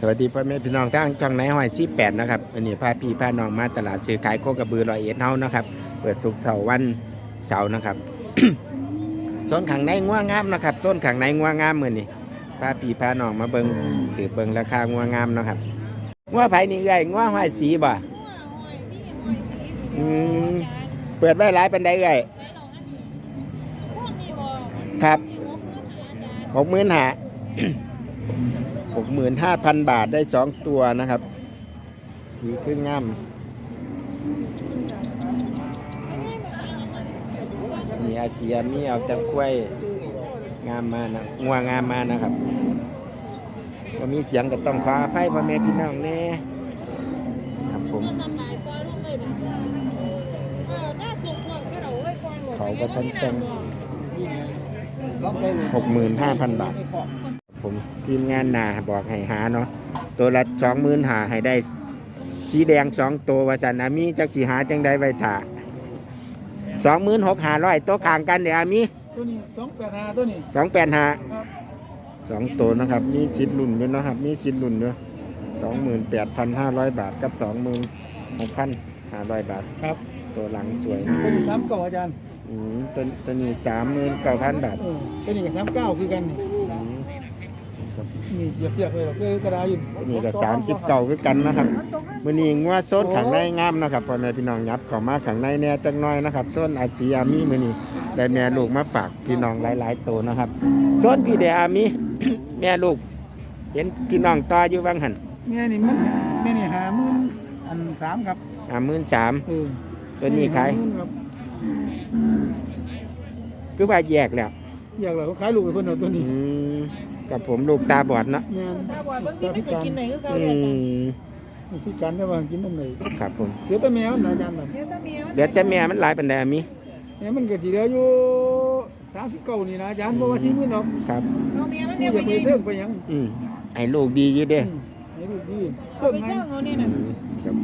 สวัสดีพ่อแม่พี่น้องทั้งช่องไหนห้อยที่แปดนะครับอันนี้พาพี่พาน้องมาตลาดซื้อขายโคกระบือรอยเอ็ดเฮานะครับ เปิดทุกเสาร์วันเสาร์นะครับโซนขังในงัวงามนะครับโซนขังในงัวงามมือนี่พาพี่พาน้องมาเบิงสืบเบิงราคางัวงามนะครับงัวไผ่นี่ไงงัวห้อยสีบ่อืมเปิดไว้หลายเป็นไดเอ้ยครับหกหมื่นหา หกหมื่นห้าพันบาทได้สองตัวนะครับ สีครึ่งงามมีอาเซียมีเอาแต่กล้วยงามมานะงัวงามมานะครับว่ามีเสียงก็ต้องขออภัยพ่อแม่พี่น้องแน่ครับผมเขาก็ทั้งแต่งหกหมื่นห้าพันบาท ผมทีมงานนาบอกให้หาเนาะตัวละสองหมื่นหาให้ได้ สีแดงสองตัววาสันอามีจักสีหาจังได้ไว้ถ่าสองหมื่นหกหาร้อยตัวกลางกันเดี๋ยวอามีตัวนี้สองแปดห้าตัวนี้สองแปดหาครับสองตัวนะครับ มีสิทธิ์ลุ่นด้วยเนาะครับ มีสิทธิ์ลุ่นด้วยสองหมื่นแปดพันห้าร้อยบาทกับสองหมื่นหกพันห้าร้อยบาทครับ ตัวหลังสวยตัวนี้สามเก้าอาจารย์อืมตัวตัวนี้สามหมื่นเก้าพันบาทเออตัวนี้กับสามเก้าคือกันนี่อืมครับ นี่เหยียบเสียบเลยหรอกเลยกระดาษอยู่ตัวนี้ก็สามสิบเก้าคือกันนะครับมื่อนี้งัวโซนขังในงามนะครับพ่อแม่พี่น้องยับเข้ามาขังในแหน่จักหน้อยนะครับโซนอาเซียมีมื่อนี้ได้แม่ลูกมาฝากพี่น้องหลายๆตัวนะครับโซนพี่เดอามี แม่ลูก เห็นพี่น้องต่ออยู่บ้างหันแม่นี่มันแม่นี่หาหมื่นอันสามครับอ่ามื่นสามเออตัวนี้ขายหมื่นครับคือว่าแยกแล้วอยากเลยเขาขายลูกไปเพิ่นเอาตัวนี้อืม กับผมลูกตาบอดเนาะแม่นตาบอดบางทีมันจะกินไหนก็เก่าอืเลยจ้ะมพี่กันได้ว่ากินน้ำไหนครับผมเดี๋ยวแต่แม่มันนะอาจารย์น่ะเดี๋ยวตาเมียมันเหลือแต่แม่มันหลายปันไดอามีแม่มันก็สิเหลืออยู่สามสิบเก้านี่นะอาจารย์บอกว่าสี่หมื่นหรอกครับ เอาเมียมันนี่เนี่ยอไปย่าไปยิงเสื่องไปหยังอืมให้ลูกดีอยู่เด้ อืมให้ลูกดีเอาเพิ่มไปไง เช่าเอาเนี่ยอืนะมครับ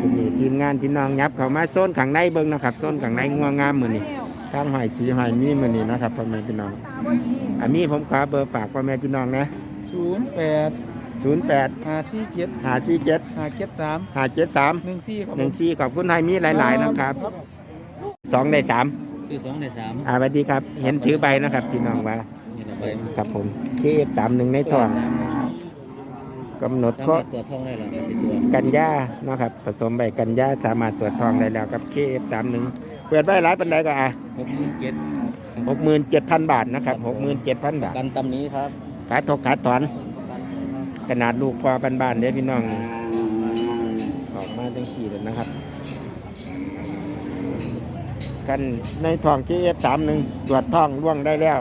วันนี้ทีมงานพี่น้องยับเข้ามาโซนขังในเบิ้งนะครับโซนขังในงัวงามมือนี้ ทางหอยสีหอยมีมือนี้นะครับพ่อแม่พี่น้องตาบ่ดีอันนี้ผมขอเบอร์ฝากพ่อแม่พี่น้องนะศูนย์แปดศูนย์แปดห้าสี่เจ็ดห้าสี่เจ็ดห้าเจ็ดสามห้าเจ็ดสามหนึ่งสี่ครับหนึ่งสี่ขอบคุณไทยมีหลาย ๆ นะครับสองในสามซื้อสองในสามอ่าสวัสดีครับ เห็นถือใบนะครับ พี่น้องว่านี่ละใบครับผมเคเอฟสามหนึ่งในทองกำหนดสาก็มารถตัวจท่องได้หรอปฏิตัวจกันยาเนาะครับ ผสมใบกันยาสามารถตรวจทองได้แล้วครับเคเอฟสามหนึ่ง เปิดไว้หลายปันไดก็อะหกหมื่นเจ็ดหกหมื่นเจ็ดพันบาทนะครับหกหมื่นเจ็ดพันบาทกันตำนี้ครับขาถกขาถอนขนาดลูกพอบ้านๆเด้อพี่น้องออกมาจังสี่เลยนะครับ กันในทองเคเอฟสามหนึ่งตรวจท้องล่วงได้แล้ว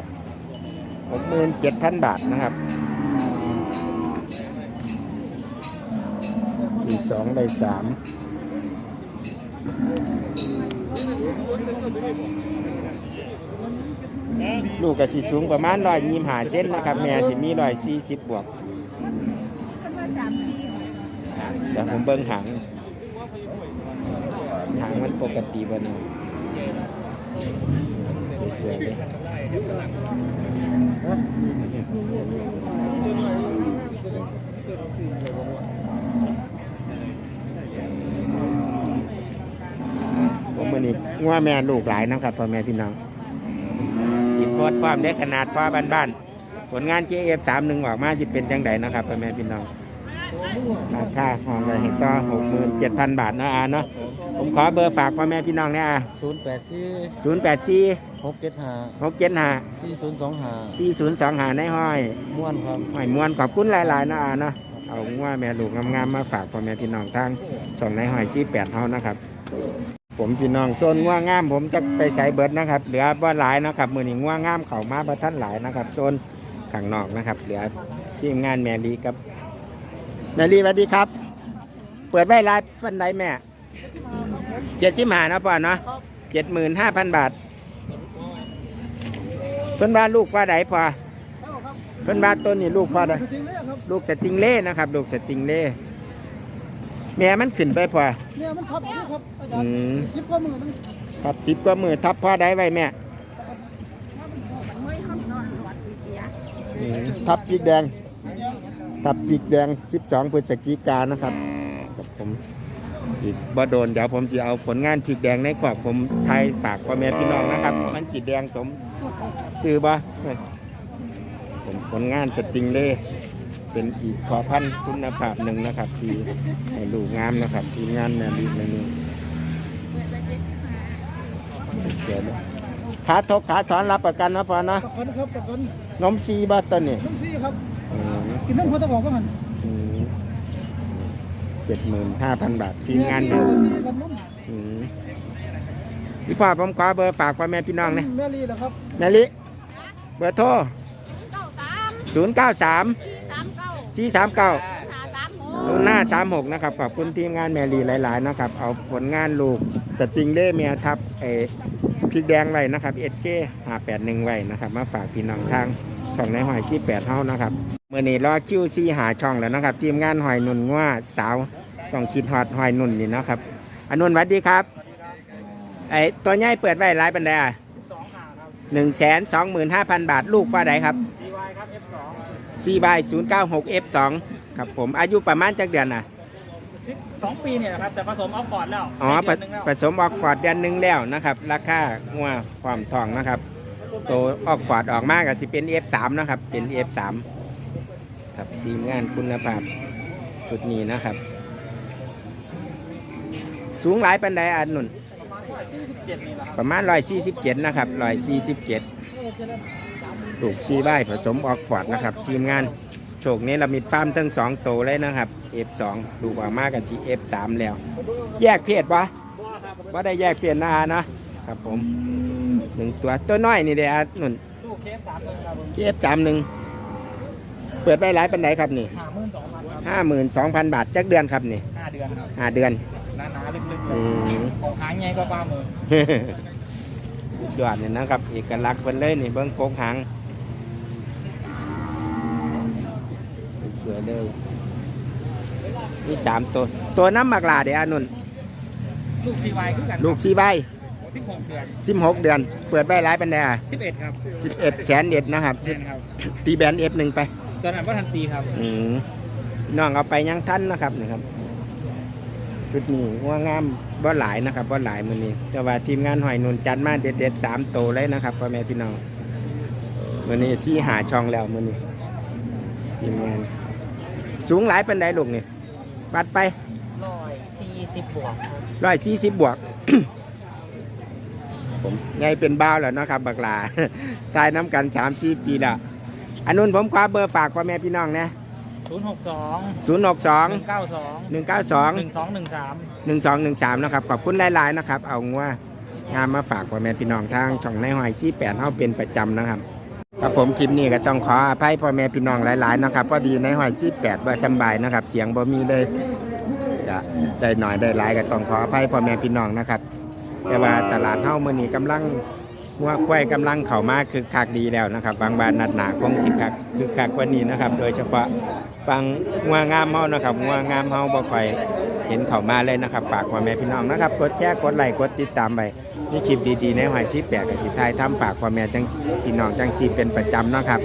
หกหมื่นเจ็ดพันบาทนะครับสี่สองได้สาม ลูกกับสีสูงประมาณร้อยยี่หาเส้นนะครับ แม่สิมีร้อยสี่สิบบวกมันว่าสามทีเดี๋ยวผมเบิ้งหางหางมันปกติบเนะสวยๆเลยผม มันอีกงัวแม่ลูกหลายนะครับพ่อแม่พี่น้องอีกโพดความได้ขนาดพ่อบ้านๆผลงานเจเอฟสามหนึ่งออกมาจะเป็นจังไดนะครับพ่อแม่พี่น้องราคาห้องเลยให้ต่อหกหมื่นเจ็ดพันบาทเนาะอาเนาะผมขอเบอร์ฝากพ่อแม่พี่น้องเนี่ยอาศูนย์แปดสี่ศูนย์แปดสี่หกเจ็ดห้าหกเจ็ดห้าสี่ศูนย์สองห้าสี่ศูนย์สองหาในห้อยม้วนครับห้อยมวนขอบคุณหลายๆเนาะอาเนาะเอางัว่าแม่ลูกงามๆมาฝากพ่อแม่พี่น้องทางช่องในห้อยสี่แปดเฮานะครับ ผมพี่น้องโซนง่วงงามผมจะไปใส่เบิร์ดนะครับเหลือบ่หลายนะครับมือนี้ง่วงงามเข่ามาบ่ท่านหลายนะครับโซนข้างนอกนะครับ เหลือทีมงานแมรีกับแมรี่สวัสดีครับ เปิดไว้รายปันไดแม่เจ็ดสิบห้านะป่อเนาะเจ็ดหมื่นห้าพันบาท เพิ่นว่านลูกว่าใดพอเพิ่นว่านต้นนี่ลูกพอใดลูกสติงเล่นะครับ ลูกสติงเล่ แม่มันขึ้นไปพอ เนี่ยมันทับอยู่ครับอาจารอืย์มสิบกว่าหมื่นนึงทับสิบกว่ามือทับพ่อได้ไว้แม่อืมทับพริกแดงตับปีกแดง 12พฤศจิกายนนะครับกับผมอีกบ่โดน เดี๋ยวผมจะเอาผลงานปีกแดงในขอบผมไทยฝากพ่อแม่พี่น้องนะครับ มันสีแดงสม ซื้อบ่เฮ้ยผมผลงานสติงเล่ เป็นอีกขอพันธุ์คุณภาพหนึ่งนะครับ ที่ให้ลูกงามนะครับ ทีมงานแมรีในนี้เสียเลยขาทกขาถอนรับประกันนะพอนะประกันครับประกันนมซีบัตตัวนี่น้ำซี่ครับ อืมกินน้ำพอตะบอกก็หันเจ็ดหมื่นห้าพันบาททีมงานแซี่กันน้อืมพี่พ่อผมขอเบอร์ฝากพ่อแม่พี่น้องนะำแม่ลีนะครับแมลิเบอร์โทรเก้าสามศูนย์เก้าสาม สี่สามเก้าหาสามหกศูนย์ห้าสามหกนะครับขอบคุณทีมงานแมรีหลาย ๆ นะครับ เอาผลงานลูกสติงเล่เมียทับเอพริกแดงไว้นะครับเอเจห้าแปดหนึ่งไว้นะครับมาฝากพี่น้องทางช่องในหอยซีแปดเฮานะครับเมื่อนี้รอคิวซีหาช่องแล้วนะครับ ทีมงานหอยนุ่นว่าสาวต้องคิดฮอดหอยนุ่นนี่นะครับอนุนสวัสดีครับไอตัวใหญ่เปิดไว้หลายปันไดอะหนึ่งแสนสองหมื่นห้าพันบาทลูกป้าใดครับ ซีบายศูนย์เก้าหกเอฟสองครับผมอายุประมาณจักเดือนอะ สองปีเนี่ยนะครับแต่ผสมเอาก่อนแล้วอ๋อผได้เดืนหนึ่งแล้วผสมออกฟอร์ดเดือนหนึ่งแล้วนะครับ ราคางัวความทองนะครับ ตัวออกฟอร์ดออกมากก็จะเป็น F3 นะครับ เป็น F3 ครับทีมงานคุณภาพชุดนี้นะครับ สูงหลายปันไดอันนุ่นเจ็ดนี่แหละครับประมาณ147นะครับ147 ลูกซีใบายผสมออกฟอร์ดนะครับ ทีมงานโชคนี้เรามีฟาร์มทั้งสองโตวเลยนะครับ F2 ดูกออกมากันที่ F3 แล้ว แยกเพศปะว่าได้แยกเพศนะอานะครับผมหนึ่งตัวตัวน้อยนี่เด้อานุ่นลูกเคฟสามหนึ่งครับผมที่ F3 หนึ่งเปิดไปหลายปันไดครับนี่ห้าหมื่นสองพันครับห้าหมื่นสองพันบาทจักเดือนครับนี่ห้าเดือนครับห้าเดือนหนาหนาๆลึกๆเลอืยมของหางไงก็ฟ้ามือสุดยอดเนี่ยนะครับเอกลักษณ์เพิ่นเลยนี่เบิ้งโกกหาง สวยเลยนี่สามตัว ตัวน้ำหมากลาเดี๋ยวอานุ่นลูกทีวายคือกันลูกซีใบสิบหกเดือนสิบหกเดือน เปิดไปหลายปันไดอะสิบเอ็ดครับสิบเอ็ดแสนเอ็ดนะครับ แน่นครับตีแบนเอฟหนึ่งไป ตอนนั้นว่าทันตีครับอืมน้องเอาไปยังท่านนะครับนะครับชุดนี้ว่างามบ่หลายนะครับบ่หลายมือนี้ แต่ว่าทีมงานหอยนุนจัดมาเด็ดเด็ดๆสามโตวเลยนะครับพ่อแม่พี่น้องมือนี้ซี่หาช่องแล้วมือนี้ทีมงาน สูงหลายเป็นไดลูกนี่ปัดไปร้อยสี่สิบบวกครับร้อยสี่สิบบวก ผมไงเป็นบ้าวแล้วเนาะครับ บักหลา ตายน้ำกันสามสี่ปีแล้วอันนู้นผมคว้าเบอร์ฝากพ่อแม่พี่น้องนะศูนย์หกสองศูนย์หกสองหนึ่งเก้าสองหนึ่งเก้าสองหนึ่งสองหนึ่งสามหนึ่งสองหนึ่งสามนะครับ ขอบคุณหลายๆนะครับ เอางัวงามมาฝากพ่อแม่พี่น้องทางช่องในหอยซี่แปดเฮาเป็นประจำนะครับ ครับผมคลิปนี้ก็ต้องขออภัยพ่อแม่พี่น้องหลายๆนะครับพอดีในหอยซี่แปดบ่สำบายนะครับ เสียงบ่มีเลยจะได้หน่อยได้หลายก็ต้องขออภัยพ่อแม่พี่น้องนะครับ แต่ว่าตลาดเฮามื่อนี้กำลัง งัวควายกำลังเข้ามาคือคักดีแล้วนะครับ บางบ้านนัดหนาคงที่คักคือคักกว่านี้นะครับ โดยเฉพาะฟังงัวงามเฮานะครับงัวงามเฮาบ่ค่อยเห็นเขามาเลยนะครับ ฝากพ่อแม่พี่น้องนะครับกดแชร์กดไลค์กดติดตามไปนี่คลิปดีๆในหอยชีแปลกกับสิทายทำฝากพ่อแม่จังพี่น้องจังซีเป็นประจำนะครับ